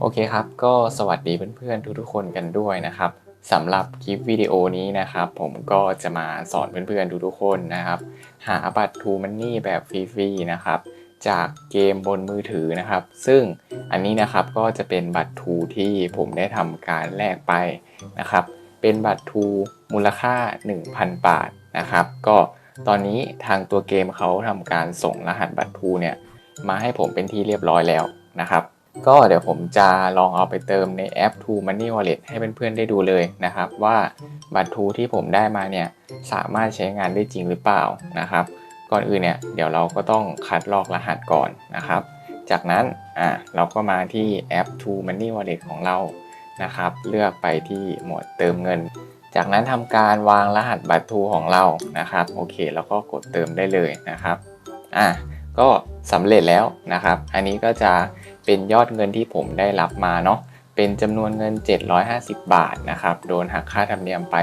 โอเคครับ ก็สวัสดีเพื่อนๆทุกๆคนกันด้วยนะครับสำหรับคลิปวิดีโอนี้นะครับ ผมก็จะมาสอนเพื่อนๆทุกๆคนนะครับ หาบัตรทูมันนี่แบบฟรีๆนะครับ จากเกมบนมือถือนะครับ ซึ่งอันนี้นะครับก็จะเป็นบัตรทูที่ผมได้ทำการแลกไปนะครับ เป็นบัตรทูมูลค่า 1,000 บาทนะครับ ก็ตอนนี้ทางตัวเกมเขาทำการส่งรหัสบัตรทูเนี่ยมาให้ผมเป็นที่เรียบร้อยแล้วนะครับ ก็เดี๋ยวผมจะลองเอาไปเติมในแอป True Money Wallet ให้เพื่อนๆได้ดูเลยนะครับ ว่าบัตรทูที่ผมได้มาเนี่ยสามารถใช้งานได้จริงหรือเปล่านะครับ ก่อนอื่นเนี่ยเดี๋ยวเราก็ต้องคัดลอกรหัสก่อนนะครับ จากนั้นอะเราก็มาที่แอป True Money Wallet ของเรานะครับ เลือกไปที่หมวดเติมเงิน จากนั้นทำการวางรหัสบัตรทูของเรานะครับโอเคแล้วก็กดเติมได้เลยนะครับอะก็สำเร็จแล้วนะครับ อันนี้ก็จะ เป็นยอดเงินที่ผมได้รับมาเนาะเป็นจำนวนเงิน 750 บาทนะครับโดนหักค่าธรรมเนียมไป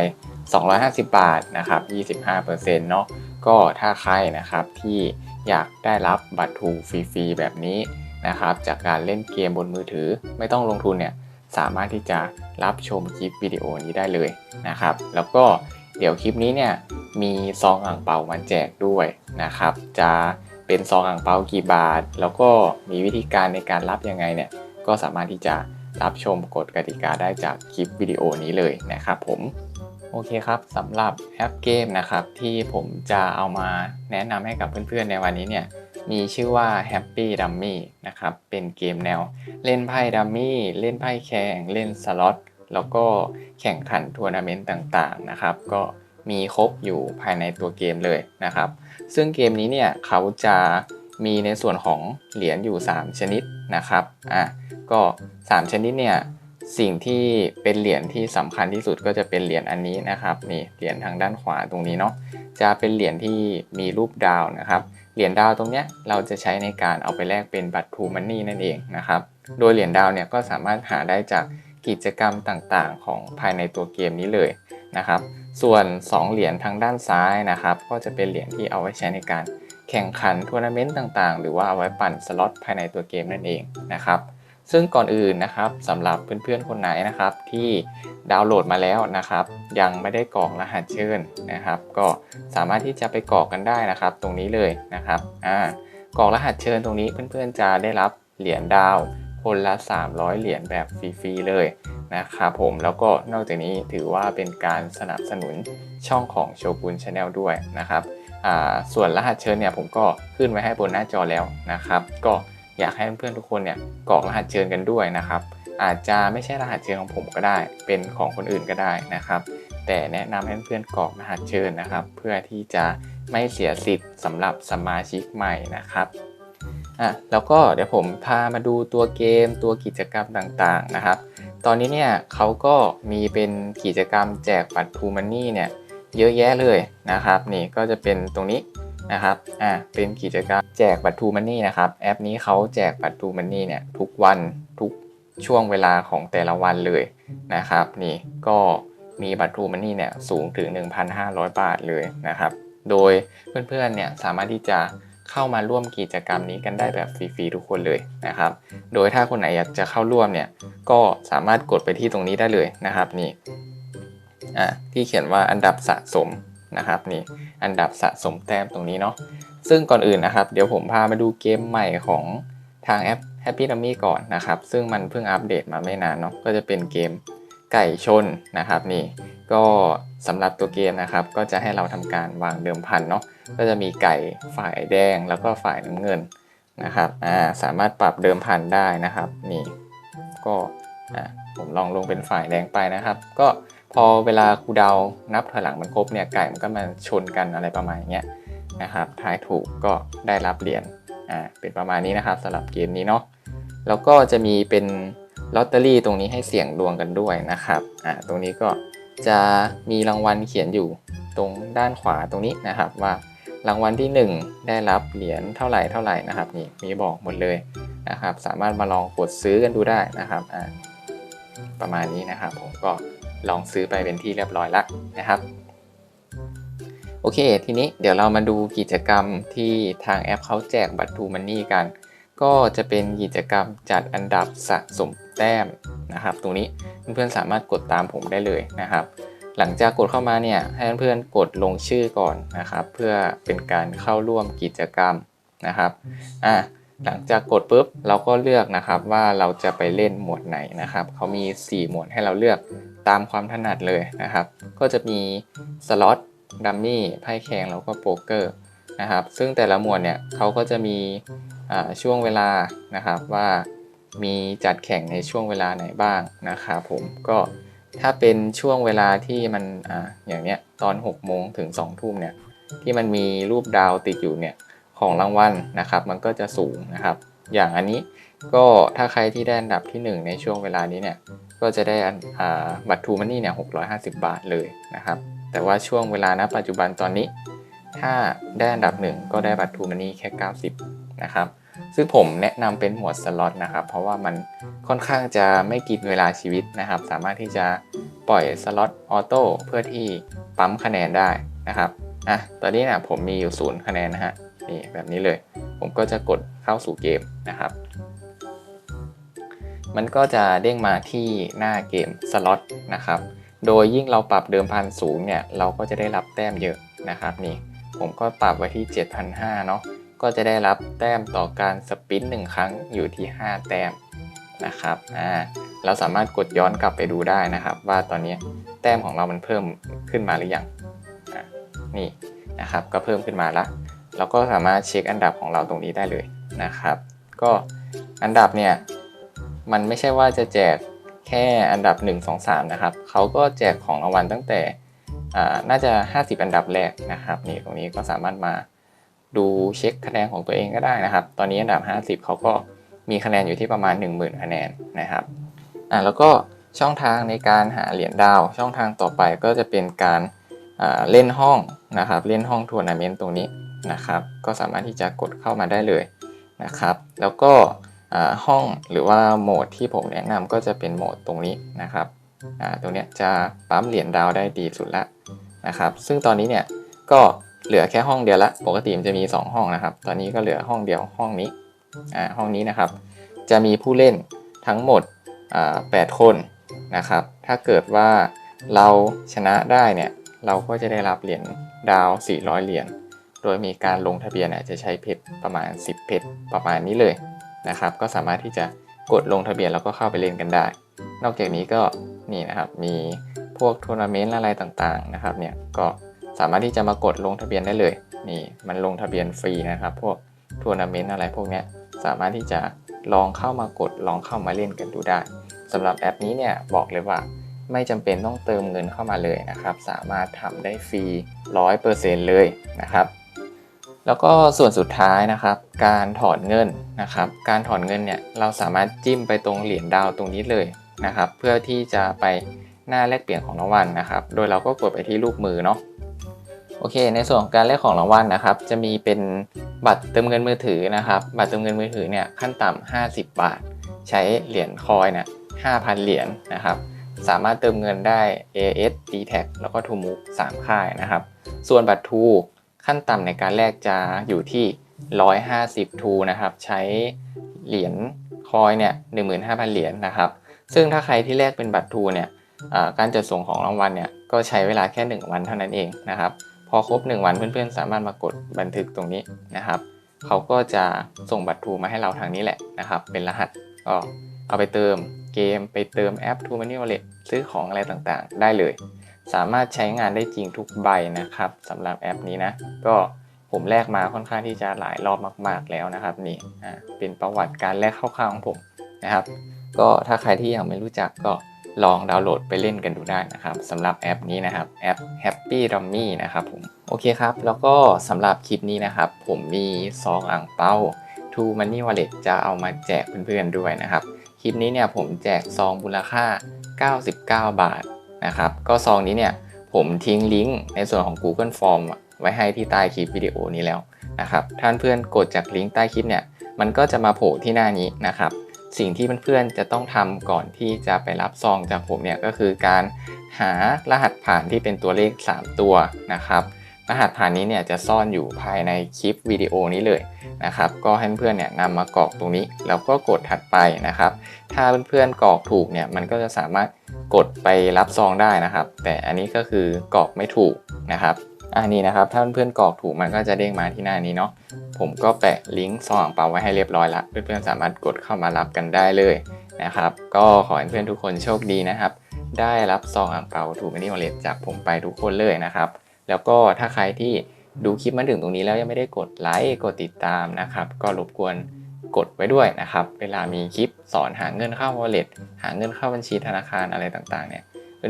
250 บาทนะครับ25%เนาะก็ถ้าใครนะครับที่อยากได้รับบัตรทูฟรีๆแบบนี้นะครับจากการเล่นเกมบนมือถือไม่ต้องลงทุนเนี่ยสามารถที่จะรับชมคลิปวิดีโอนี้ได้เลยนะครับ แล้วก็เดี๋ยวคลิปนี้เนี่ยมีซองอ่างเปามาแจกด้วยนะครับ จะ เป็นซองอ่างเปากี่บาท แล้วก็มีวิธีการในการรับยังไงเนี่ยก็สามารถที่จะรับชมกฎกติกาได้จากคลิปวิดีโอนี้เลยนะครับผมโอเคครับสำหรับแอปเกมนะครับที่ผมจะเอามาแนะนำให้กับเพื่อนๆในวันนี้เนี่ยมีชื่อว่า Happy Dummy นะครับเป็นเกมแนว เล่นไพ่ดัมมี่เล่นไพ่แข่งเล่นสล็อตแล้วก็แข่งขันทัวร์นาเมนต์ต่างๆนะครับก็มีครบอยู่ภายในตัวเกมเลยนะครับ ซึ่งเกมนี้เนี่ยเขาจะมีในส่วนของเหรียญอยู่ 3 ชนิดนะครับอะก็ 3 ชนิดเนี่ยสิ่งที่เป็นเหรียญที่สำคัญที่สุดก็จะเป็นเหรียญอันนี้นะครับนี่เหรียญทางด้านขวาตรงนี้เนาะจะเป็นเหรียญที่มีรูปดาวนะครับเหรียญดาวตรงเนี้ยเราจะใช้ในการเอาไปแลกเป็นบัตรทูมันนี่นั่นเองนะครับโดยเหรียญดาวเนี่ยก็สามารถหาได้จากกิจกรรมต่างๆ ของภายในตัวเกมนี้เลยนะครับ ส่วน 2 เหรียญทางด้านซ้ายนะครับ ก็จะเป็นเหรียญที่เอาไว้ใช้ในการแข่งขันทัวร์นาเมนต์ต่างๆ หรือว่าเอาไว้ปั่นสล็อตภายในตัวเกมนั่นเองนะครับ ซึ่งก่อนอื่นนะครับสำหรับเพื่อนๆคนไหนนะครับที่ดาวน์โหลดมาแล้วนะครับ ยังไม่ได้กรอกรหัสเชิญนะครับ ก็สามารถที่จะไปกรอกกันได้นะครับ ตรงนี้เลยนะครับอ่ากรอกรหัสเชิญตรงนี้เพื่อนๆจะได้รับเหรียญดาว คนละ 300 เหรียญแบบฟรีๆเลยนะครับผมแล้วก็นอกจากนี้ถือว่าเป็นการสนับสนุนช่องของโชกุนชาแนลด้วยนะครับส่วนรหัสเชิญเนี่ยผมก็ขึ้นไว้ให้บนหน้าจอแล้วนะครับ ก็อยากให้เพื่อนๆทุกคนเนี่ยกรอกรหัสเชิญกันด้วยนะครับ อาจจะไม่ใช่รหัสเชิญของผมก็ได้ เป็นของคนอื่นก็ได้นะครับ แต่แนะนำให้เพื่อนๆกรอกรหัสเชิญนะครับ เพื่อที่จะไม่เสียสิทธิ์สำหรับสมาชิกใหม่นะครับ อะแล้วก็เดี๋ยวผมพามาดูตัวเกมตัวกิจกรรมต่างๆนะครับ ตอนนี้เนี่ยเขาก็มีเป็นกิจกรรมแจกบัตรทูมันนี่เนี่ยเยอะแยะเลยนะครับ นี่ก็จะเป็นตรงนี้นะครับอ่าเป็นกิจกรรมแจกบัตรทูมันนี่นะครับ แอปนี้เขาแจกบัตรทูมันนี่เนี่ยทุกวันทุกช่วงเวลาของแต่ละวันเลยนะครับ นี่ก็มีบัตรทูมันนี่เนี่ยสูงถึง 1,500 บาทเลยนะครับ โดยเพื่อนๆเนี่ยสามารถที่จะ เข้ามาร่วมกิจกรรมนี้กันได้แบบฟรีๆทุกคนเลยนะครับ โดยถ้าคนไหนอยากจะเข้าร่วมเนี่ยก็สามารถกดไปที่ตรงนี้ได้เลยนะครับนี่อะที่เขียนว่าอันดับสะสมนะครับนี่อันดับสะสมแต้มตรงนี้เนาะซึ่งก่อนอื่นนะครับ เดี๋ยวผมพามาดูเกมใหม่ของทางแอป Happy Dummy ก่อนนะครับ ซึ่งมันเพิ่งอัปเดตมาไม่นานเนาะก็จะเป็นเกม ไก่ชนนะครับนี่ก็สำหรับตัวเกมนะครับ ก็จะให้เราทำการวางเดิมพันเนาะก็จะมีไก่ฝ่ายแดงแล้วก็ฝ่ายน้ำเงินนะครับอ่าสามารถปรับเดิมพันได้นะครับนี่ก็อะผมลองลงเป็นฝ่ายแดงไปนะครับ ก็พอเวลาครูดาวนับถอยหลังมันครบเนี่ยไก่มันก็มาชนกันอะไรประมาณอย่างเงี้ยนะครับทายถูกก็ได้รับเหรียญอ่าเป็นประมาณนี้นะครับสำหรับเกมนี้เนาะแล้วก็จะมีเป็น ลอตเตอรี่ตรงนี้ให้เสี่ยงดวงกันด้วยนะครับอ่าตรงนี้ก็จะมีรางวัลเขียนอยู่ตรงด้านขวาตรงนี้นะครับว่ารางวัลที่ 1 ได้รับเหรียญเท่าไหร่เท่าไหร่นะครับนี่มีบอกหมดเลยนะครับ สามารถมาลองกดซื้อกันดูได้นะครับอ่าประมาณนี้นะครับ ผมก็ลองซื้อไปเป็นที่เรียบร้อยแล้วนะครับโอเค ทีนี้เดี๋ยวเรามาดูกิจกรรมที่ทางแอปเขาแจกบัตรทูมันนี่กัน ก็จะเป็นกิจกรรมจัดอันดับสะสม แต้มนะครับตรงนี้เพื่อนๆสามารถกดตามผมได้เลยนะครับ หลังจากกดเข้ามาเนี่ยให้เพื่อนๆกดลงชื่อก่อนนะครับ เพื่อเป็นการเข้าร่วมกิจกรรมนะครับอะหลังจากกดปุ๊บเราก็เลือกนะครับว่าเราจะไปเล่นหมวดไหนนะครับเขามี 4 หมวดให้เราเลือกตามความถนัดเลยนะครับ ก็จะมีสล็อตดัมมี่ไพ่แข่งแล้วก็โป๊กเกอร์นะครับ ซึ่งแต่ละหมวดเนี่ยเขาก็จะมีช่วงเวลานะครับว่า มีจัดแข่งในช่วงเวลาไหนบ้างนะครับผมก็ถ้าเป็นช่วงเวลาที่มันอ่าอย่างเนี้ยตอน 6 โมงถึง 2 ทุ่มเนี่ยที่มันมีรูปดาวติดอยู่เนี่ยของรางวัลนะครับ มันก็จะสูงนะครับ อย่างอันนี้ก็ถ้าใครที่ได้อันดับที่ 1 ในช่วงเวลานี้เนี่ยก็จะได้อ่าบัตรทูมันนี่เนี่ย650 บาทเลยนะครับ แต่ว่าช่วงเวลาณปัจจุบันตอนนี้ ถ้าได้อันดับหนึ่งก็ได้บัตรทูมันนี่แค่ 90 นะครับ ซึ่งผมแนะนำเป็นหมวดสล็อตนะครับ เพราะว่ามันค่อนข้างจะไม่กินเวลาชีวิตนะครับ สามารถที่จะปล่อยสล็อตออโต้เพื่อที่ปั๊มคะแนนได้นะครับอะตอนนี้นะผมมีอยู่ศูนย์คะแนนนะฮะนี่แบบนี้เลย ผมก็จะกดเข้าสู่เกมนะครับ มันก็จะเด้งมาที่หน้าเกมสล็อตนะครับ โดยยิ่งเราปรับเดิมพันสูงเนี่ย เราก็จะได้รับแต้มเยอะนะครับนี่ ผมก็ปรับไว้ที่ 7,500เนาะ ก็จะได้รับแต้มต่อการสปินหนึ่งครั้งอยู่ที่ 5 แต้มนะครับอ่าเราสามารถกดย้อนกลับไปดูได้นะครับ ว่าตอนนี้แต้มของเรามันเพิ่มขึ้นมาหรือยังอะนี่นะครับก็เพิ่มขึ้นมาละเราก็สามารถเช็คอันดับของเราตรงนี้ได้เลยนะครับ ก็อันดับเนี่ยมันไม่ใช่ว่าจะแจกแค่อันดับ 1 2 3 นะครับเขาก็แจกของรางวัลตั้งแต่อ่าน่าจะ 50 อันดับแรกนะครับนี่ตรงนี้ก็สามารถมา ดูเช็คคะแนนของตัวเองก็ได้นะครับ ตอนนี้อันดับ 50 เขาก็มีคะแนนอยู่ที่ประมาณ 10,000 คะแนนนะครับอ่าแล้วก็ช่องทางในการหาเหรียญดาว ช่องทางต่อไปก็จะเป็นการอ่าเล่นห้องนะครับ เล่นห้องทัวร์นาเมนต์ตรงนี้นะครับ ก็สามารถที่จะกดเข้ามาได้เลยนะครับ แล้วก็อ่าห้องหรือว่าโหมดที่ผมแนะนำก็จะเป็นโหมดตรงนี้นะครับอ่าตรงนี้จะปั๊มเหรียญดาวได้ดีสุดละนะครับ ซึ่งตอนนี้เนี่ยก็ เหลือแค่ห้องเดียวละ ปกติมันจะมี 2 ห้องนะครับ ตอนนี้ก็เหลือห้องเดียวห้องนี้ อ่า ห้องนี้นะครับ จะมีผู้เล่นทั้งหมด อ่า8คนนะครับ ถ้าเกิดว่าเราชนะได้เนี่ย เราก็จะได้รับเหรียญดาว 400 เหรียญ โดยมีการลงทะเบียนเนี่ยจะใช้เพชรประมาณ 10 เพชรประมาณนี้เลยนะครับ ก็สามารถที่จะกดลงทะเบียนแล้วก็เข้าไปเล่นกันได้ นอกจากนี้ก็นี่นะครับ มีพวกทัวร์นาเมนต์อะไรต่างๆนะครับ เนี่ยก็ สามารถที่จะมากดลงทะเบียนได้เลย นี่มันลงทะเบียนฟรีนะครับ พวกทัวร์นาเมนต์อะไรพวกนี้สามารถที่จะลองเข้ามากดลองเข้ามาเล่นกันดูได้สำหรับแอปนี้เนี่ยบอกเลยว่าไม่จำเป็นต้องเติมเงินเข้ามาเลยนะครับ สามารถทำได้ฟรี 100%เลยนะครับ แล้วก็ส่วนสุดท้ายนะครับ การถอนเงินนะครับ การถอนเงินเนี่ยเราสามารถจิ้มไปตรงเหรียญดาวตรงนี้เลยนะครับ เพื่อที่จะไปหน้าแลกเปลี่ยนของรางวัลนะครับ โดยเราก็กดไปที่รูปมือเนาะ โอเค ในส่วนของการแลกของรางวัลนะครับ จะมีเป็นบัตรเติมเงินมือถือนะครับ บัตรเติมเงินมือถือเนี่ยขั้นต่ำ50 บาท ใช้เหรียญคอยเนี่ย5,000 เหรียญนะครับ สามารถเติมเงินได้ AS d t a c แล้วก็ t o m o v 3ค่ายนะครับ ส่วนบัตรทูขั้นต่ำในการแลกจะอยู่ที่ 150 ทูนะครับ ใช้เหรียญคอยเนี่ย15,000 เหรียญนะครับ ซึ่งถ้าใครที่แลกเป็นบัตรทูเนี่ยการจัดส่งของรางวัลเนี่ยก็ใช้เวลาแค่ 1 วันเท่านั้นเองนะครับ อครบ 1 วันเพื่อนๆ สามารถมากดบันทึกตรงนี้นะครับเขาก็จะส่งบัตรทูมาให้เราทางนี้แหละนะครับ เป็นรหัสก็เอาไปเติมเกมไปเติมแอป True Money Wallet ซื้อของอะไรต่างๆ ได้เลย สามารถใช้งานได้จริงทุกใบนะครับสำหรับแอปนี้นะ ก็ผมแลกมาค่อนข้างที่จะหลายรอบมาก ๆ แล้วนะครับนี่อ่าเป็นประวัติการแลกคร่าวๆของผมนะครับ ก็ถ้าใครที่ยังไม่รู้จักก็ ลองดาวน์โหลดไปเล่นกันดูได้นะครับสำหรับแอปนี้นะครับแอป Happy Rummy นะครับผมโอเคครับ แล้วก็สำหรับคลิปนี้นะครับ ผมมีซองอ่างเป้า True Money Wallet จะเอามาแจกเพื่อนๆด้วยนะครับ คลิปนี้เนี่ยผมแจกซองมูลค่า 99 บาทนะครับ ก็ซองนี้เนี่ยผมทิ้งลิงก์ในส่วนของ Google Form ไว้ให้ที่ใต้คลิปวิดีโอนี้แล้วนะครับท่านเพื่อนกดจากลิงก์ใต้คลิปเนี่ยมันก็จะมาโผล่ที่หน้านี้นะครับ สิ่งที่เพื่อนๆจะต้องทำก่อนที่จะไปรับซองจากผมเนี่ยก็คือการหารหัสผ่านที่เป็นตัวเลข 3 ตัวนะครับรหัสผ่านนี้เนี่ยจะซ่อนอยู่ภายในคลิปวิดีโอนี้เลยนะครับ ก็ให้เพื่อนๆเนี่ยนำมากรอกตรงนี้ แล้วก็กดถัดไปนะครับ ถ้าเพื่อนๆกรอกถูกเนี่ยมันก็จะสามารถกดไปรับซองได้นะครับ แต่อันนี้ก็คือกรอกไม่ถูกนะครับอันนี้นะครับถ้าเพื่อนๆกรอกถูกมันก็จะเด้งมาที่หน้านี้เนาะ ผมก็แปะลิงก์ซองอ่างเปาไว้ให้เรียบร้อยละเพื่อนๆสามารถกดเข้ามารับกันได้เลยนะครับ ก็ขอให้เพื่อนทุกคนโชคดีนะครับ ได้รับซองอ่างเปาถูกมินิวอลเล็ตจากผมไปทุกคนเลยนะครับ แล้วก็ถ้าใครที่ดูคลิปมาถึงตรงนี้แล้วยังไม่ได้กดไลค์กดติดตามนะครับ ก็รบกวนกดไว้ด้วยนะครับ เวลามีคลิปสอนหาเงินเข้า wallet หาเงินเข้าบัญชีธนาคารอะไรต่างๆ เนี่ย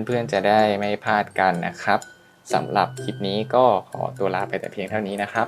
เพื่อนๆจะได้ไม่พลาดกันนะครับสำหรับคลิปนี้ก็ขอตัวลาไปแต่เพียงเท่านี้นะครับ